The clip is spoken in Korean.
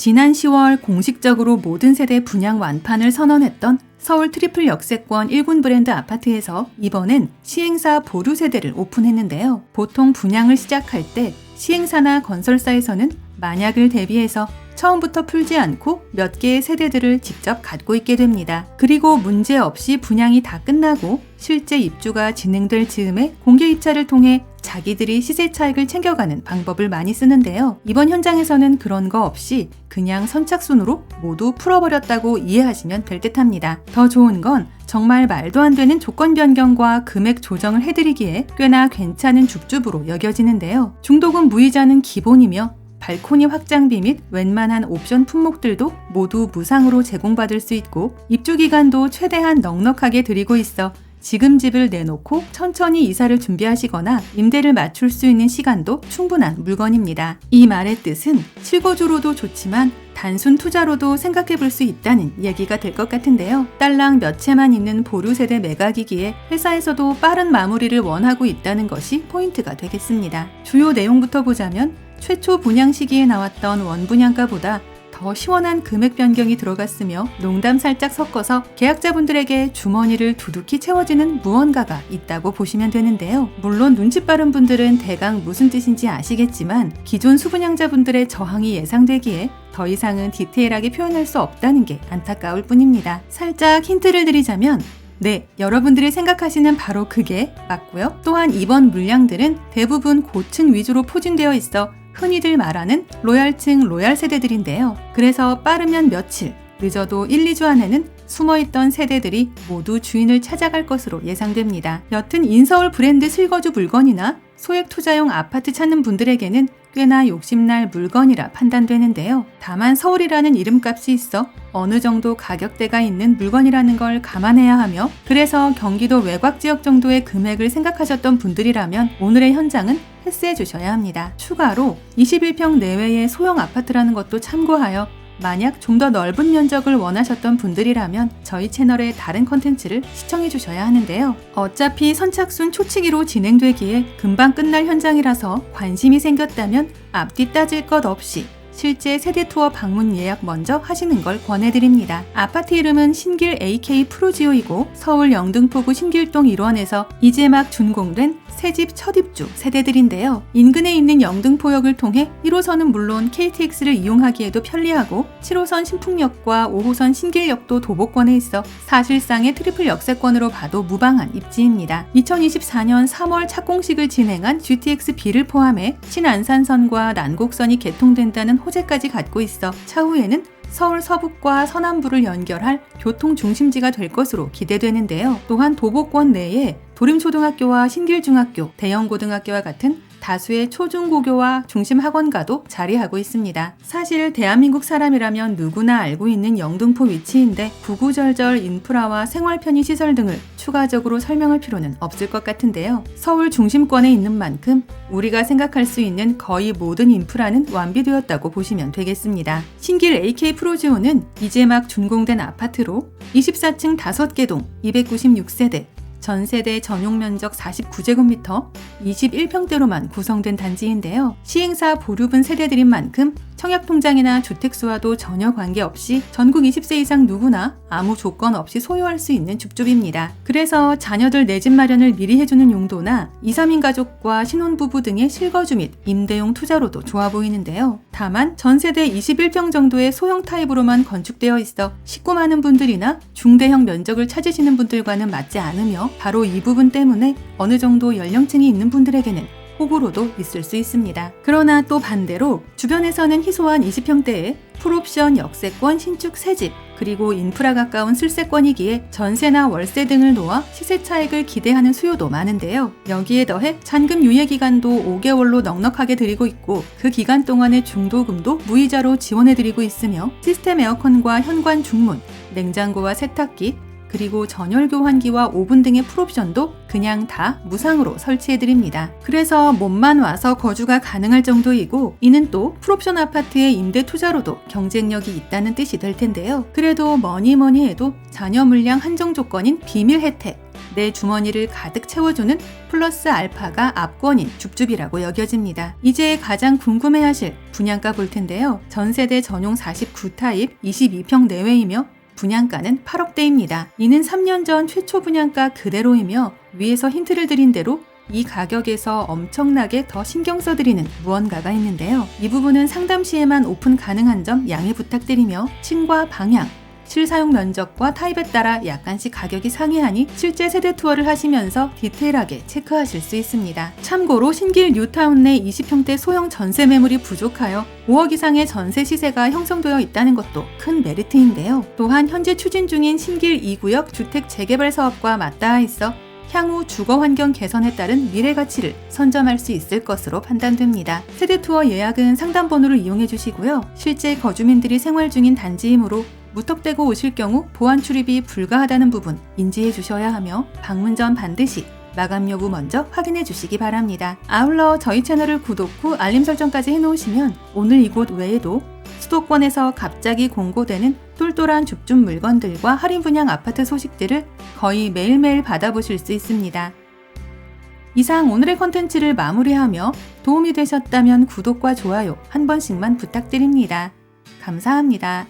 지난 10월 공식적으로 모든 세대 분양 완판을 선언했던 서울 트리플 역세권 1군 브랜드 아파트에서 이번엔 시행사 보류 세대를 오픈했는데요. 보통 분양을 시작할 때 시행사나 건설사에서는 만약을 대비해서 처음부터 풀지 않고 몇 개의 세대들을 직접 갖고 있게 됩니다. 그리고 문제 없이 분양이 다 끝나고 실제 입주가 진행될 즈음에 공개 입찰을 통해 자기들이 시세 차익을 챙겨가는 방법을 많이 쓰는데요. 이번 현장에서는 그런 거 없이 그냥 선착순으로 모두 풀어버렸다고 이해하시면 될 듯 합니다. 더 좋은 건 정말 말도 안 되는 조건 변경과 금액 조정을 해드리기에 꽤나 괜찮은 줍줍으로 여겨지는데요. 중도금 무이자는 기본이며 발코니 확장비 및 웬만한 옵션 품목들도 모두 무상으로 제공받을 수 있고 입주 기간도 최대한 넉넉하게 드리고 있어 지금 집을 내놓고 천천히 이사를 준비하시거나 임대를 맞출 수 있는 시간도 충분한 물건입니다. 이 말의 뜻은 실거주로도 좋지만 단순 투자로도 생각해 볼 수 있다는 얘기가 될 것 같은데요. 딸랑 몇 채만 있는 보류 세대 매각이기에 회사에서도 빠른 마무리를 원하고 있다는 것이 포인트가 되겠습니다. 주요 내용부터 보자면 최초 분양 시기에 나왔던 원분양가보다 더 시원한 금액 변경이 들어갔으며 농담 살짝 섞어서 계약자분들에게 주머니를 두둑히 채워지는 무언가가 있다고 보시면 되는데요. 물론 눈치 빠른 분들은 대강 무슨 뜻인지 아시겠지만 기존 수분양자분들의 저항이 예상되기에 더 이상은 디테일하게 표현할 수 없다는 게 안타까울 뿐입니다. 살짝 힌트를 드리자면 네, 여러분들이 생각하시는 바로 그게 맞고요. 또한 이번 물량들은 대부분 고층 위주로 포진되어 있어 흔히들 말하는 로얄층 로얄 세대들인데요. 그래서 빠르면 며칠, 늦어도 1, 2주 안에는 숨어있던 세대들이 모두 주인을 찾아갈 것으로 예상됩니다. 여튼 인서울 브랜드 실거주 물건이나 소액 투자용 아파트 찾는 분들에게는 꽤나 욕심날 물건이라 판단되는데요. 다만 서울이라는 이름값이 있어 어느 정도 가격대가 있는 물건이라는 걸 감안해야 하며 그래서 경기도 외곽 지역 정도의 금액을 생각하셨던 분들이라면 오늘의 현장은 패스해 주셔야 합니다. 추가로 21평 내외의 소형 아파트라는 것도 참고하여 만약 좀 더 넓은 면적을 원하셨던 분들이라면 저희 채널의 다른 컨텐츠를 시청해 주셔야 하는데요. 어차피 선착순 초치기로 진행되기에 금방 끝날 현장이라서 관심이 생겼다면 앞뒤 따질 것 없이 실제 세대 투어 방문 예약 먼저 하시는 걸 권해드립니다. 아파트 이름은 신길 AK 프로지오이고 서울 영등포구 신길동 1원에서 이제 막 준공된 새집 첫 입주 세대들인데요. 인근에 있는 영등포역을 통해 1호선은 물론 KTX를 이용하기에도 편리하고 7호선 신풍역과 5호선 신길역도 도보권에 있어 사실상의 트리플 역세권으로 봐도 무방한 입지입니다. 2024년 3월 착공식을 진행한 GTX B를 포함해 신안산선과 난곡선이 개통된다는 호 재까지 갖고 있어 차후에는 서울 서북과 서남부를 연결할 교통 중심지가 될 것으로 기대되는데요. 또한 도보권 내에 도림초등학교와 신길중학교, 대형고등학교와 같은 다수의 초중고교와 중심 학원가도 자리하고 있습니다. 사실 대한민국 사람이라면 누구나 알고 있는 영등포 위치인데 구구절절 인프라와 생활 편의 시설 등을 추가적으로 설명할 필요는 없을 것 같은데요. 서울 중심권에 있는 만큼 우리가 생각할 수 있는 거의 모든 인프라는 완비되었다고 보시면 되겠습니다. 신길 AK 프로지오는 이제 막 준공된 아파트로 24층 5개 동 296세대 전세대 전용 면적 49제곱미터 21평대로만 구성된 단지인데요. 시행사 보류분 세대들인 만큼 청약통장이나 주택수와도 전혀 관계없이 전국 20세 이상 누구나 아무 조건 없이 소유할 수 있는 줍줍입니다. 그래서 자녀들 내 집 마련을 미리 해주는 용도나 2, 3인 가족과 신혼부부 등의 실거주 및 임대용 투자로도 좋아 보이는데요. 다만 전세대 21평 정도의 소형 타입으로만 건축되어 있어 식구 많은 분들이나 중대형 면적을 찾으시는 분들과는 맞지 않으며 바로 이 부분 때문에 어느 정도 연령층이 있는 분들에게는 호구로도 있을 수 있습니다. 그러나 또 반대로 주변에서는 희소한 20평대에 풀옵션 역세권 신축 새집 그리고 인프라 가까운 슬세권이기에 전세나 월세 등을 놓아 시세 차익을 기대하는 수요도 많은데요. 여기에 더해 잔금 유예 기간도 5개월로 넉넉하게 드리고 있고 그 기간 동안의 중도금도 무이자로 지원해 드리고 있으며 시스템 에어컨과 현관 중문, 냉장고와 세탁기, 그리고 전열 교환기와 오븐 등의 풀옵션도 그냥 다 무상으로 설치해드립니다. 그래서 몸만 와서 거주가 가능할 정도이고 이는 또 풀옵션 아파트의 임대 투자로도 경쟁력이 있다는 뜻이 될 텐데요. 그래도 뭐니 뭐니 해도 자녀 물량 한정 조건인 비밀 혜택 내 주머니를 가득 채워주는 플러스 알파가 압권인 줍줍이라고 여겨집니다. 이제 가장 궁금해하실 분양가 볼 텐데요. 전세대 전용 49타입 22평 내외이며 분양가는 8억대입니다. 이는 3년 전 최초 분양가 그대로이며 위에서 힌트를 드린 대로 이 가격에서 엄청나게 더 신경 써드리는 무언가가 있는데요. 이 부분은 상담 시에만 오픈 가능한 점 양해 부탁드리며 층과 방향, 실사용 면적과 타입에 따라 약간씩 가격이 상이하니 실제 세대 투어를 하시면서 디테일하게 체크하실 수 있습니다. 참고로 신길 뉴타운 내 20평대 소형 전세 매물이 부족하여 5억 이상의 전세 시세가 형성되어 있다는 것도 큰 메리트인데요. 또한 현재 추진 중인 신길 2구역 주택 재개발 사업과 맞닿아 있어 향후 주거 환경 개선에 따른 미래 가치를 선점할 수 있을 것으로 판단됩니다. 세대 투어 예약은 상담 번호를 이용해 주시고요. 실제 거주민들이 생활 중인 단지이므로 무턱대고 오실 경우 보안 출입이 불가하다는 부분 인지해 주셔야 하며 방문 전 반드시 마감 여부 먼저 확인해 주시기 바랍니다. 아울러 저희 채널을 구독 후 알림 설정까지 해놓으시면 오늘 이곳 외에도 수도권에서 갑자기 공고되는 똘똘한 줍줍 물건들과 할인 분양 아파트 소식들을 거의 매일매일 받아보실 수 있습니다. 이상 오늘의 컨텐츠를 마무리하며 도움이 되셨다면 구독과 좋아요 한 번씩만 부탁드립니다. 감사합니다.